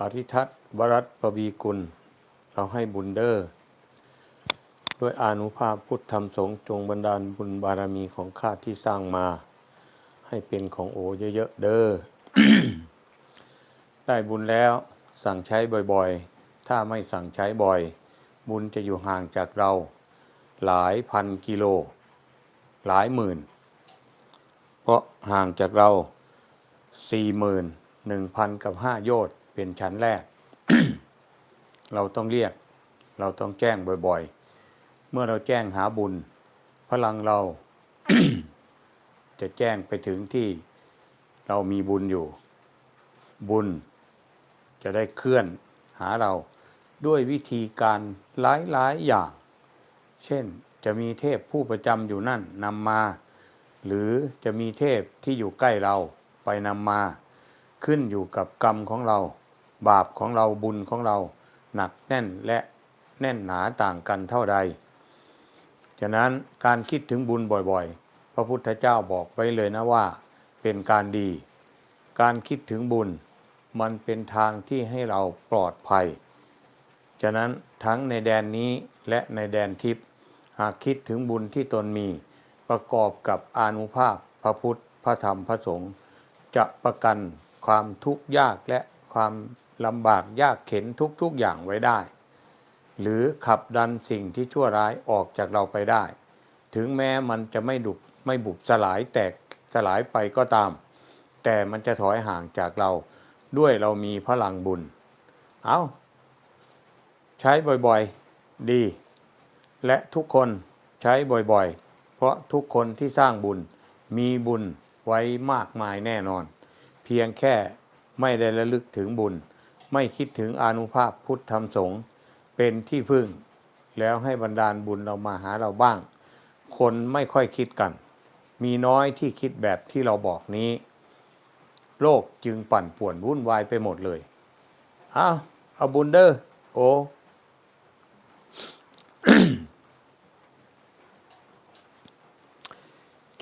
อริทัตวรัตปวีกุล เราให้บุญเดอร์ด้วยอนุภาพพุทธธรรมสงฆ์จงบันดาลบุญบารมีของข้าที่สร้างมา ให้เป็นของโอเยอะๆเดอ้อได้บุญแล้วสั่งใช้บ่อยๆ ถ้าไม่สั่งใช้บ่อย บุญจะอยู่ห่างจากเรา หลายพันกิโล หลายหมื่น เพราะห่างจากเราสี่หมื่นหนึ่งพันกับห้าโยชน์ เป็นชั้นแรก เราต้องเรียก เราต้องแจ้งบ่อยๆ เมื่อเราแจ้งหาบุญ พลังเรา จะแจ้งไปถึงที่เรามีบุญอยู่ บุญ จะได้เคลื่อนหาเราด้วยวิธีการหลายๆอย่าง เช่นจะมีเทพผู้ประจำอยู่นั่นนำมา หรือจะมีเทพที่อยู่ใกล้เราไปนำมา ขึ้นอยู่กับกรรมของเรา บาปของเราบุญของเราหนักแน่นและแน่นหนาต่างกันเท่าใด ฉะนั้นการคิดถึงบุญบ่อยๆ พระพุทธเจ้าบอกไว้เลยนะว่า เป็นการดี การคิดถึงบุญมันเป็นทางที่ให้เราปลอดภัย ฉะนั้นทั้งในแดนนี้และในแดนทิพย์หากคิดถึงบุญที่ตนมี ประกอบกับอานุภาพพระพุทธพระธรรมพระสงฆ์จะประกันความทุกข์ยากและความ ลำบากยากเข็นทุกๆอย่างไว้ได้ หรือขับดันสิ่งที่ชั่วร้ายออกจากเราไปได้ ถึงแม้มันจะไม่ดุบไม่บุบสลายแตกสลายไปก็ตาม แต่มันจะถอยห่างจากเราด้วยเรามีพลังบุญ เอาใช้บ่อยๆดี และทุกคนใช้บ่อยๆ เพราะทุกคนที่สร้างบุญมีบุญไว้มากมายแน่นอน เพียงแค่ไม่ได้ระลึกถึงบุญ ไม่คิดถึงอนุภาพพุทธธรรมสงฆ์เป็นที่พึ่ง แล้วให้บรรดาลบุญเรามาหาเราบ้าง คนไม่ค่อยคิดกัน มีน้อยที่คิดแบบที่เราบอกนี้ โลกจึงปั่นป่วนวุ่นวายไปหมดเลยเอาเอาบุญเด้อโอ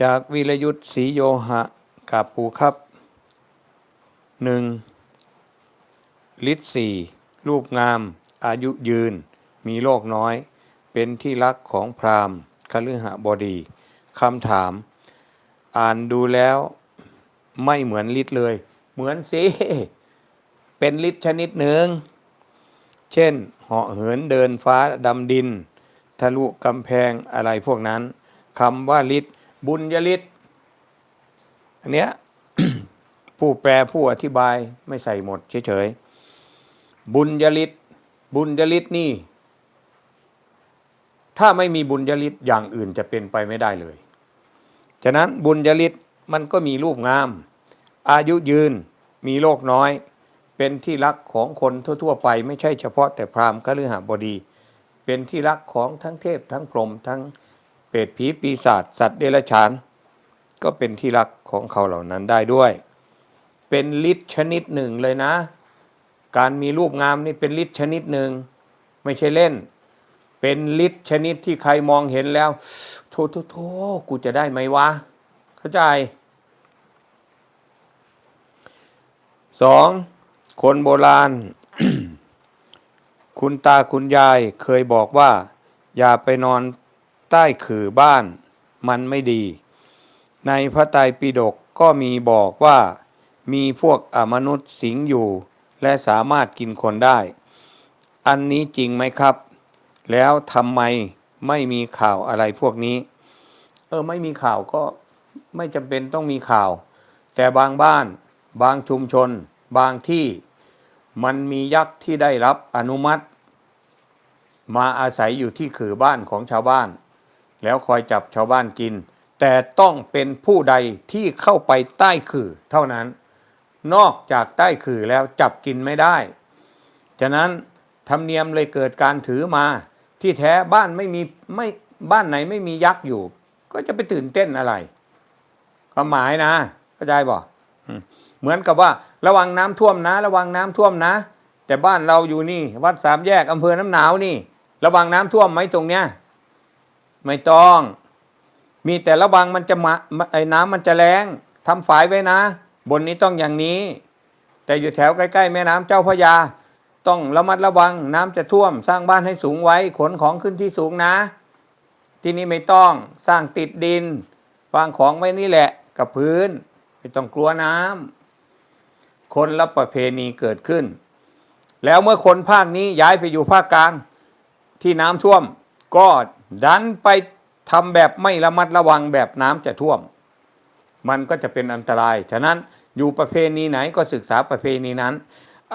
จากวีรยุทธศรีโยหะกับปูครับหนึ่ง ฤทธิ์สี่รูปงาม อายุยืน มีโรคน้อย เป็นที่รักของพราหมณ์คฤหบดีคำถาม อ่านดูแล้วไม่เหมือนฤทธิ์เลย เหมือนสิเป็นฤทธิ์ชนิดหนึ่ง เช่นเหาะเหินเดินฟ้าดำดิน ทะลุกำแพงอะไรพวกนั้นคำว่าฤทธิ์บุญยฤทธิ์อันเนี้ยผู้แปลผู้อธิบายไม่ใส่หมดเฉยๆ บุญยฤทธิ์บุญยฤทธิ์นี่ ถ้าไม่มีบุญยฤทธิ์อย่างอื่นจะเป็นไปไม่ได้เลย ฉะนั้นบุญยฤทธิ์มันก็มีรูปงาม อายุยืนมีโรคน้อย เป็นที่รักของคนทั่ว ๆ ไป ไม่ใช่เฉพาะแต่พราหมณ์คฤหบดี เป็นที่รักของทั้งเทพทั้งพรหมทั้งเปรตผีปีศาจสัตว์เดรัจฉาน ก็เป็นที่รักของเขาเหล่านั้นได้ด้วย เป็นฤทธิ์ชนิดหนึ่งเลยนะ การมีรูปงามนี่เป็นฤทธิ์ชนิดหนึ่งไม่ใช่เล่น เป็นฤทธิ์ชนิดที่ใครมองเห็นแล้วโทโทโทกูจะได้ไหมวะ เข้าใจสองคนโบราณ คุณตาคุณยายเคยบอกว่า อย่าไปนอนใต้ขื่อบ้านมันไม่ดี ในพระไตรปิฎกก็มีบอกว่า มีพวกอมนุษย์สิงอยู่ และสามารถกินคนได้ อันนี้จริงไหมครับ แล้วทำไมไม่มีข่าวอะไรพวกนี้ เออไม่มีข่าวก็ไม่จำเป็นต้องมีข่าว แต่บางบ้านบางชุมชน บางที่มันมียักษ์ที่ได้รับอนุมัติ มาอาศัยอยู่ที่ขือบ้านของชาวบ้าน แล้วคอยจับชาวบ้านกิน แต่ต้องเป็นผู้ใดที่เข้าไปใต้ขื่อเท่านั้น นอกจากใต้ขื่อแล้วจับกินไม่ได้ ฉะนั้นธรรมเนียมเลยเกิดการถือมา ที่แท้บ้านไม่มีไม่บ้านไหนไม่มียักษ์อยู่ ก็จะไปตื่นเต้นอะไรความหมายนะเข้าใจบ่อืมเหมือนกับว่า ระวังน้ำท่วมนะ ระวังน้ำท่วมนะ แต่บ้านเราอยู่นี่ วัดสามแยกอำเภอน้ำหนาวนี่ ระวังน้ำท่วมไหมตรงเนี้ยไม่ต้อง มีแต่ระวังมันจะมาไอ้น้ำมันจะแรงทำฝายไว้นะ บนนี้ต้องอย่างนี้ แต่อยู่แถวใกล้ๆแม่น้ำเจ้าพระยา ต้องระมัดระวังน้ำจะท่วม สร้างบ้านให้สูงไว้ขนของขึ้นที่สูงนะ ที่นี่ไม่ต้องสร้างติดดินวางของไว้นี่แหละกับพื้น ไม่ต้องกลัวน้ำคนละประเพณีเกิดขึ้น แล้วเมื่อคนภาคนี้ย้ายไปอยู่ภาคกลางที่น้ำท่วม ก็ดันไปทำแบบไม่ระมัดระวังแบบน้ำจะท่วม มันก็จะเป็นอันตราย ฉะนั้นอยู่ประเพณีไหนก็ศึกษาประเพณีนั้น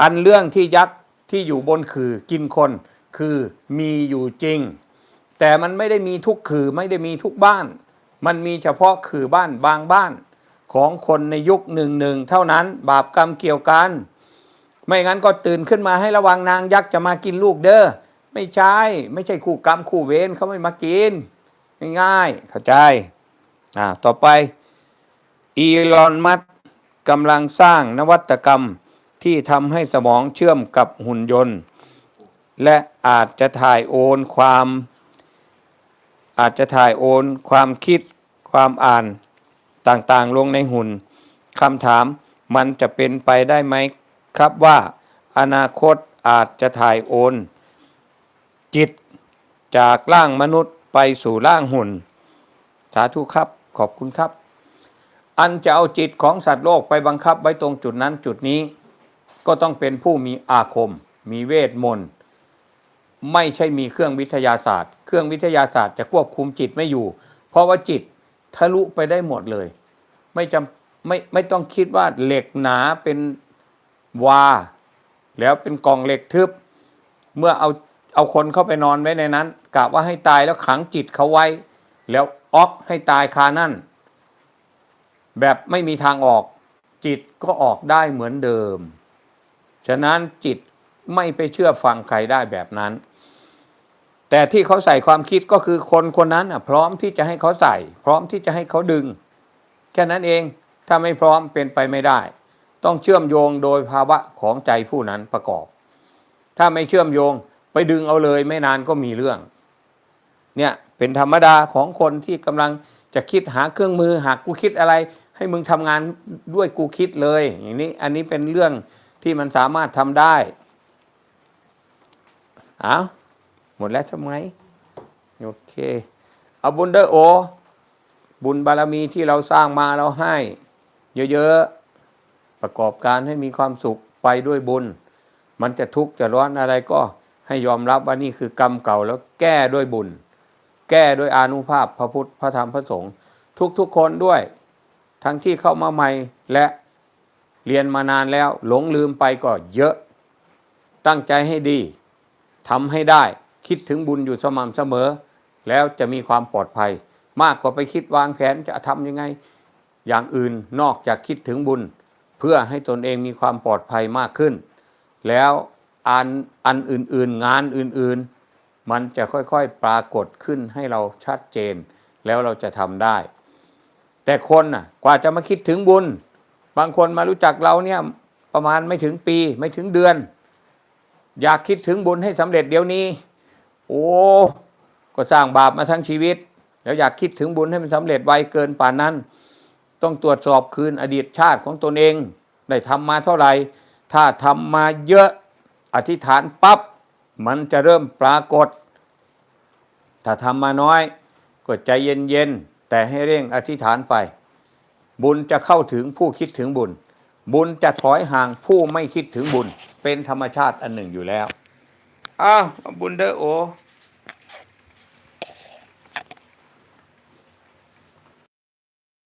อันเรื่องที่ยักษ์ที่อยู่บนคือกินคนคือมีอยู่จริง แต่มันไม่ได้มีทุกคือไม่ได้มีทุกบ้าน มันมีเฉพาะคือบ้านบางบ้าน ของคนในยุคหนึ่งหนึ่งเท่านั้นบาปกรรมเกี่ยวกัน ไม่งั้นก็ตื่นขึ้นมาให้ระวังนางยักษ์จะมากินลูกเด้อไม่ใช่ ไม่ใช่คู่กรรมคู่เวรเขาไม่มากิน ง่ายๆเข้าใจอ่าต่อไป อีลอนมัสก์กำลังสร้างนวัตกรรมที่ทำให้สมองเชื่อมกับหุ่นยนต์ และอาจจะถ่ายโอนความ อาจจะถ่ายโอนความคิดความอ่านต่างๆ ลงในหุ่นคำถามมันจะเป็นไปได้ไหมครับว่าอนาคตอาจจะถ่ายโอน จิตจากร่างมนุษย์ไปสู่ร่างหุ่น สาธุครับขอบคุณครับ อันจะเอาจิตของสัตว์โลกไปบังคับไว้ตรงจุดนั้นจุดนี้ ก็ต้องเป็นผู้มีอาคม มีเวทมนต์ไม่ใช่มีเครื่องวิทยาศาสตร์ เครื่องวิทยาศาสตร์จะควบคุมจิตไม่อยู่ เพราะว่าจิตทะลุไปได้หมดเลย ไม่จำไม่ไม่ต้องคิดว่าเหล็กหนาเป็นวา แล้วเป็นกล่องเหล็กทึบ เมื่อเอาเอาคนเข้าไปนอนไว้ในนั้นกะว่าให้ตายแล้วขังจิตเขาไว้ แล้วออกให้ตายคานั่น แบบไม่มีทางออก จิตก็ออกได้เหมือนเดิม ฉะนั้นจิตไม่ไปเชื่อฟังใครได้แบบนั้น แต่ที่เขาใส่ความคิดก็คือคนคนนั้นอะพร้อมที่จะให้เขาใส่ พร้อมที่จะให้เขาดึง แค่นั้นเองถ้าไม่พร้อมเป็นไปไม่ได้ ต้องเชื่อมโยงโดยภาวะของใจผู้นั้นประกอบ ถ้าไม่เชื่อมโยงไปดึงเอาเลยไม่นานก็มีเรื่อง เนี่ยเป็นธรรมดาของคนที่กำลังจะคิดหาเครื่องมือหากกูคิดอะไร ให้มึงทำงานด้วยกูคิดเลย อย่างนี้อันนี้เป็นเรื่องที่มันสามารถทำได้เอาหมดแล้วทำไหมโอเค เอาบุญเด้อโอ บุญบารมีที่เราสร้างมาเราให้ เยอะๆ ประกอบการให้มีความสุขไปด้วยบุญ มันจะทุกข์จะร้อนอะไรก็ให้ยอมรับว่านี่คือกรรมเก่าแล้วแก้ด้วยบุญ แก้ด้วยอานุภาพพระพุทธพระธรรมพระสงฆ์ทุกๆคนด้วย ทั้งที่เข้ามาใหม่และเรียนมานานแล้วหลงลืมไปก็เยอะ ตั้งใจให้ดีทำให้ได้คิดถึงบุญอยู่สม่ำเสมอ แล้วจะมีความปลอดภัย มากกว่าไปคิดวางแผนจะทำยังไง อย่างอื่นนอกจากคิดถึงบุญ เพื่อให้ตนเองมีความปลอดภัยมากขึ้น แล้วอันอันอื่นๆ งานอื่นๆ มันจะค่อยๆปรากฏขึ้นให้เราชัดเจน แล้วเราจะทำได้ แต่คนน่ะกว่าจะมาคิดถึงบุญ บางคนมารู้จักเราเนี่ยประมาณไม่ถึงปีไม่ถึงเดือน อยากคิดถึงบุญให้สำเร็จเดี๋ยวนี้ โอ้ก็สร้างบาปมาทั้งชีวิต แล้วอยากคิดถึงบุญให้มันสำเร็จไวเกินป่านนั้น ต้องตรวจสอบคืนอดีตชาติของตนเอง ได้ทำมาเท่าไหร่ ถ้าทำมาเยอะอธิษฐานปั๊บมันจะเริ่มปรากฏ ถ้าทำมาน้อย ก็ใจเย็นๆ แต่ให้เร่งอธิษฐานไป บุญจะเข้าถึงผู้คิดถึงบุญ บุญจะถอยห่างผู้ไม่คิดถึงบุญ เป็นธรรมชาติอันหนึ่งอยู่แล้วอ้าวบุญเด้อโอ